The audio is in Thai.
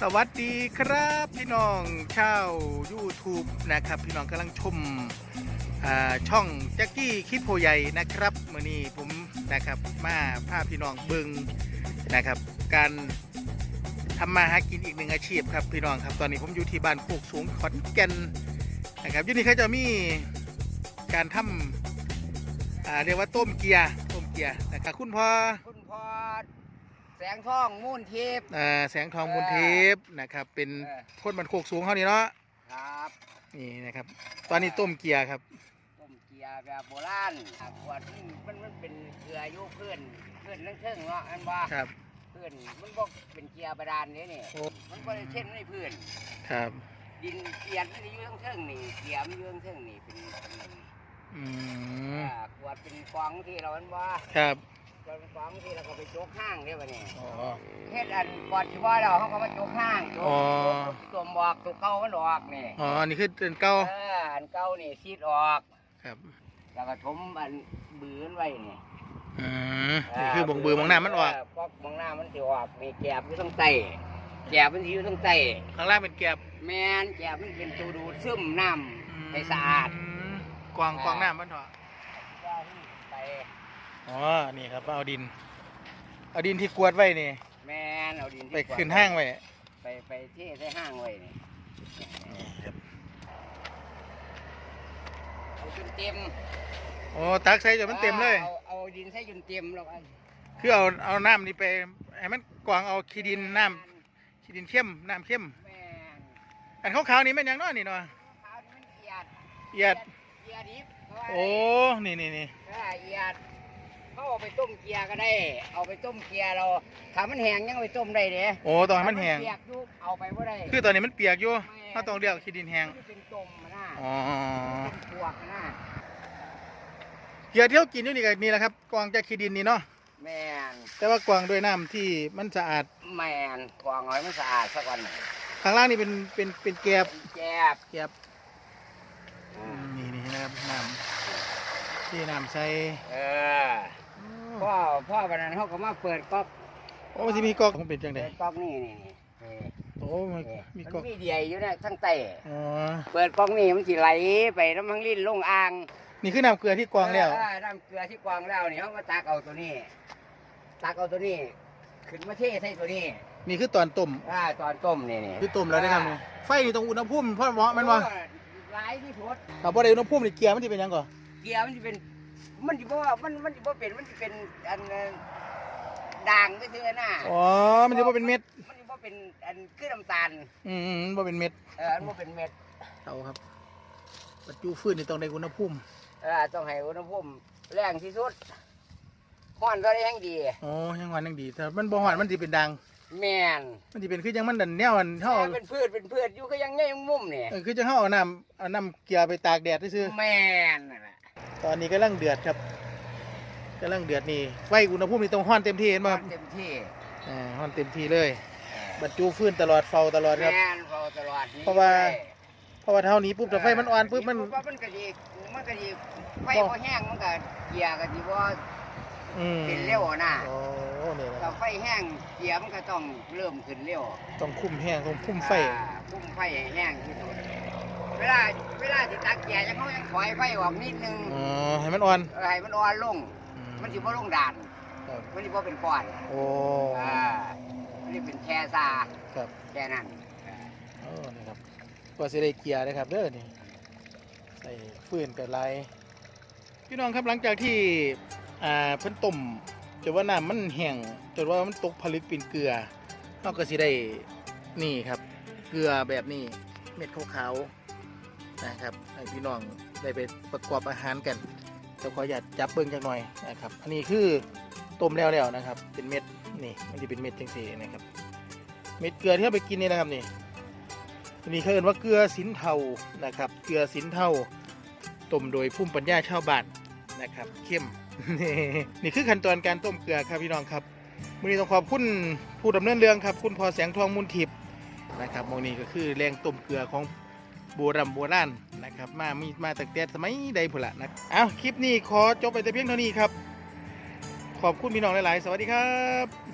สวัสดีครับพี่น้องชาว YouTube นะครับ พี่น้องกำลังชมช่องแจ็กกี้คิดโพใหญ่นะครับมื่อนี้ผมนะครับมาพาพี่น้องเบิงนะครับ การทำมาหากินอีกหนึ่งอาชีพครับพี่น้องครับตอนนี้ผมอยู่ที่บ้านโคกสูงขอนแก่นนะครับยูนี่เขาจะมีการทำเรียกว่าต้มเกียร์ต้มเกียร์นะครับคุณพ่อคุณพอ แสงทองมูนทิพย์ อ่าแสงทองมูลทิพย์นะครับ เป็นเออ คนบันโคกสูงเขานี่เนาะครับนี่นะครับ ตอนนี้ต้มเกียร์ครับ ต้มเกียร์แบบโบราณอะขวดนี่มันมันเป็นเกลืออายุเพื่อนเพื่อนนั่งเชิงเนาะอันว่าครับ เพื่อนมันบอกเป็นเกียร์บาดาลเนี่ยนี่โอ้ มันบ่ได้เช่นในเพื่อนครับดินเกียร์มันอยู่ทั้งเชิงนี่เกียร์มันอยู่ทั้งเชิงนี่เป็นเป็นอืมอ่าขวดเป็นฟองที่เราอันว่าครับ ขวดเป็นฟองที่เราก็ไปโจกห้างเนี่ยวันนี้อ๋อ เฮ็ดอันก่อนที่ว่าเราเขาก็มาโจกห้างโจกอ๋อ โจกตัวบอกตัวเก่ามันออกนี่อ๋อนี่คือเตือนเก้าเอออันเก่านี่ซีดออก ครับแล้วก็ถมอันบืนไว้นี่อืมนี่คือบ่งบือมองหน้ามันออกพอกมองหน้ามันสิออกมีแกบอยู่ทั้งใต้แกบมันสิอยู่ทั้งใต้ข้างล่างเป็นแกบแมนแกบมันเป็นตัวดูดซึมน้ำให้สะอาดมกวางกวางน้ำมันเถอะ ไป อ๋อ นี่ครับเอาดิน เอาดินที่กวดไว้นี่ แมนเอาดินที่ไปขึ้นห้างไว้ ไปไปเที่ใส่ห้างไว้นี่นี่ครับ เอาจนเต็มโอ้ตักใส่จนมันเต็มเลยเอาเอาดินใส่จนเต็มแล้วก็คือเอาเอาน้ำนี่ไปให้มันกวางเอาขี้ดินน้ำขี้ดินเข้มน้ำเข้ม แมนอันขาวๆนี่แม่นหยังเน้อนี่เนาะขาวนี่มันเอียดเอียด เอียดดิบเพราะว่าโอ้ นี่นี่นี่ เออเอียด เขาเอาไปต้มเกียร์ก็ได้ เอาไปต้มเกียร์เราถ้ามันแห้งยังเอาไปต้มได้เด้โอ้ต้องให้มันแห้งถ้าเปียกอยุบเอาไปบ่ได้คือตอนนี้มันเปียกอยู่เราต้องเรียกขี้ดินแห้งมันเป็นต้มมาหน้าอ๋อเป็นพวกมาหน้าเกียร์ที่เขากินอยู่นี่ก็นี่แหละครับกวางจากขี้ดินนี่เนาะแมนแต่ว่ากวางด้วยน้ำที่มันสะอาดแมนกวางเอาให้มันสะอาดสักวันข้างล่างนี่เป็นเป็นเป็นแกบแกบแกบอืมนี่นี่นะครับน้ำที่น้ำใส่เออ พ่อพ่อวันนั้นเขาก็มาเปิดก๊อกโอ้ที่มีกอกมันเป็นจังไดเปิดก๊อกนี่นี่นี่นี่โอ้มันนี่มีมันกอกมีเดียอยู่เนี่ยทั้งใต้อ๋อเปิดก๊อกนี่มันสิไหลไปน้ำมังลิ้นลงอ่างนี่คือน้ำเกลือที่กวางแล้วเออน้ำเกลือที่กวางแล้วนี่เขามาตักเอาตัวนี้ ตักเอาตัวนี้ขึ้นมาเทใส่ตัวนี้ นี่คือตอนต้มอ่าตอนต้มนี่นี่คือต้มแล้วนะครับนี่ไฟนี่ต้องอุณหภูมิเพราะว่ามันว่าโอ้หลายที่สุดถ้าบ่ได้อุณหภูมินี่เกียร์มันสิเป็นหยังก่อเกียร์มันจะเป็น มันจะบอกว่ามันมันจะบ่เป็นมันจะเป็นอันเอ่อด่างก็คือหน้าอ๋อ มันจะบ่เป็นเม็ด มันจะบ่เป็นอันคือน้ำตาลอืมๆบ่เป็นเม็ดเอออันบ่เป็นเม็ดเอาครับปัจจุฟื้นนี่ต้องได้อุณหภูมิ เออต้องให้อุณหภูมิแรงที่สุดห้อนก็ได้แห้งดี อ๋อ ยังหวานยังดีถ้ามันบ่หวานมันสิเป็นดัง แม่นมันสิเป็นคือจังมันดันแนวอันเฮาเอาเป็นพืชเป็นพืชอยู่ก็ยังไงมุมนี่เออคือจังเฮาเอาน้ำเอาน้ำเกลือไปตากแดดซื่อแม่นนั่นแหละๆ ตอนนี้กำลังเดือดครับกำลังเดือดนี่ไฟอุณหภูมินี่ต้องร้อนเต็มที่เห็นบ่ครับเต็มที่อ่าร้อนเต็มที่เลยบรรจุฟื้นตลอดเฝ้าตลอดครับแม่นเฝ้าตลอดนี่เพราะว่าเพราะว่าเท่านี้ปุ๊บแต่ไฟมันอ่อนปุ๊บมันว่ามันก็ดีมันก็ดีไฟบ่แห้งมันก็เกียร์ก็ดีบ่อืมเป็นเร็วนะโอ้นี่นะคถ้ารับไฟแห้งเกียร์มันก็ต้องเริ่มขึ้นเร็วต้องคุมแห้งต้องคุมไฟอ่าคุมไฟให้แห้งที่สุด เวลาเวลาสิตักเกียร์จะเขายังถอยไฟออกนิดนึงอ๋อให้มันอ่อนเออให้มันอ่อนลง อืมันสิบ่ลงด่าน ครับมันสิบ่เป็นก้อนโอ้อ่ามันสิเป็นแค่ซาครับแค่นั้นโอ้นี่ครับก็สิได้เกียร์นะครับเด้อนี่ใส่ฟืนกับไรพี่น้องครับหลังจากที่อ่าเพิ่นต้มจนว่าน้ำมันแห้งจนว่ามันตกผลึกเป็นเกลือเราก็สิได้นี่ครับ เกลือแบบนี้เม็ดขาวๆ นะครับให้พี่น้องได้ไปประกอบอาหารกันจะขออยากจับเบิ้งจักหน่อยนะครับ อันนี้คือต้มแล้วแล้วนะครับ เป็นเม็ดนี่มันจะเป็นเม็ดจังสีนะครับ เม็ดเกลือที่เราไปกินนี่นะครับนี่นนี้เขาเรียว่าเกลือสินเทานะครับ เกลือสินเทาต้มโดยภูมิปัญญาชาวบ้านนะครับ เข้มนี่คือขั้นตอนการต้มเกลือครับพี่น้องครับวันนี้ต้องขอบคุณผู้ดำเนินเรื่องครับ คุณพอแสงทองมุนทิพย์นะครับโมนี้ก็คือแรงต้มเกลือของ โบราณโบราณนะครับมามีมาตั้งแต่สมัยใดพุ่นละนะเอาคลิปนี้ขอจบไปแต่เพียงเท่านี้ครับ ขอบคุณพี่น้องหลาย ๆ สวัสดีครับ